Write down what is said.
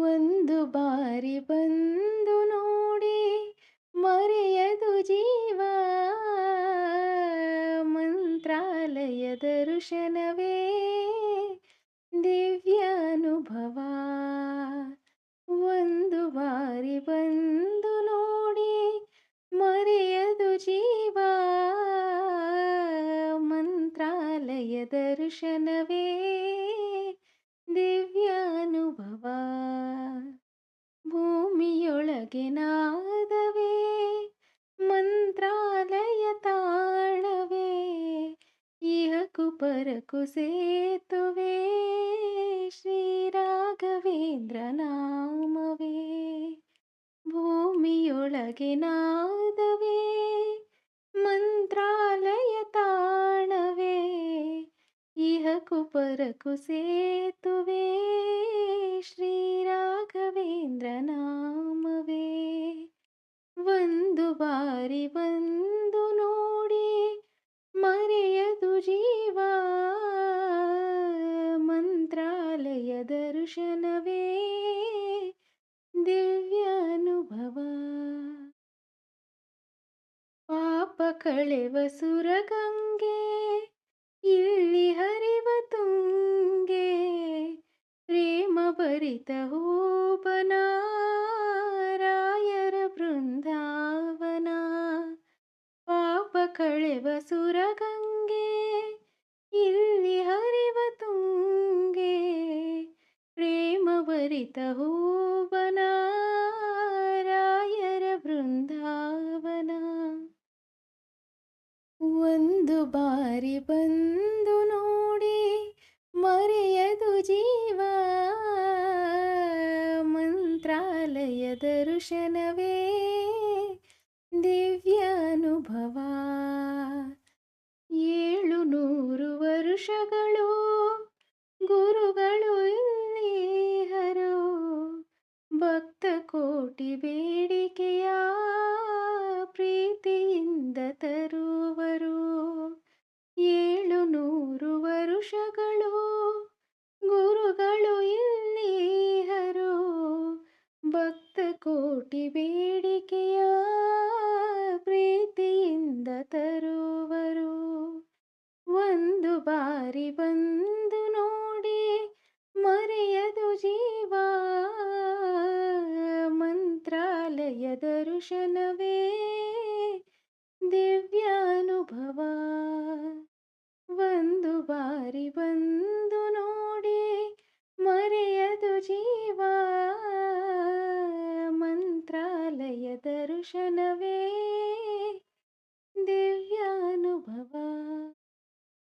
ಒಂದು ಬಾರಿ ಬಂದು ನೋಡಿ ಮರೆಯದು ಜೀವ. ಮಂತ್ರಾಲಯ ದರ್ಶನವೇ ದಿವ್ಯಾನುಭವ. ಒಂದು ಬಾರಿ ಬಂದು ನೋಡಿ ಮರೆಯದು ಜೀವ. ಮಂತ್ರಾಲಯ ದರ್ಶನವೇ ಭೂಮಿಯೊಳಗೆ ನಾದವೇ ಮಂತ್ರಾಲಯ ತಾಣವೇ ಇಹಕು ಪರಕು ಸೇತುವೆ ಶ್ರೀ ರಾಘವೇಂದ್ರ ನಾಮವೇ ಭೂಮಿಯೊಳಗೆ ನಾದವೇ ಮಂತ್ರಾಲಯ ತಾಣವೇ ಇಹಕು ಪರಕು ಸೇತುವೆ ಒಂದು ಬಾರಿ ಬಂದು ನೋಡಿ ಮರೆಯದು ಜೀವ. ಮಂತ್ರಾಲಯ ದರ್ಶನವೇ ದಿವ್ಯಾನುಭವ. ಪಾಪ ಕಳೆವ ಸುರಗಂಗೆ, ಇಲ್ಲಿ ಹರಿವ ತುಂಗೆ, ಪ್ರೇಮ ಭರಿತ ಹೂಬನ ಕಳೆವ ಸುರಗಂಗೆ, ಇಲ್ಲಿ ಹರಿವ ತುಂಗೆ, ಪ್ರೇಮ ಭರಿತ ಹೂಬನ ರಾಯರ ಬೃಂದಾವನ. ಒಂದು ಬಾರಿ ಬಂದು ನೋಡಿ ಮರೆಯದು ಜೀವ ಮಂತ್ರಾಲಯ ದರ್ಶನವೇ, ದಿವ್ಯಾನುಭವ ವರುಷಗಳು ಗುರುಗಳು ಇಲ್ಲಿ ಹರು ಭಕ್ತ ಕೋಟಿ ಬೇಡಿಕೆಯ ಪ್ರೀತಿಯಿಂದ ತರುವರು. ಏಳು ನೂರು ವರುಷಗಳು, ಗುರುಗಳು ಇಲ್ಲಿ ಹರು ಭಕ್ತ ಕೋಟಿ ಬೇಡಿಕೆಯ ಬಾರಿ ಬಂದು ನೋಡಿ ಮರೆಯದು ಜೀವ. ಮಂತ್ರಾಲಯದ ದರ್ಶನವೇ ದಿವ್ಯಾನುಭವ. ಒಂದು ಬಾರಿ ಬಂದು ನೋಡಿ ಮರೆಯದು ಜೀವ. ಮಂತ್ರಾಲಯ ದರ್ಶನವೇ ದಿವ್ಯಾನುಭವ.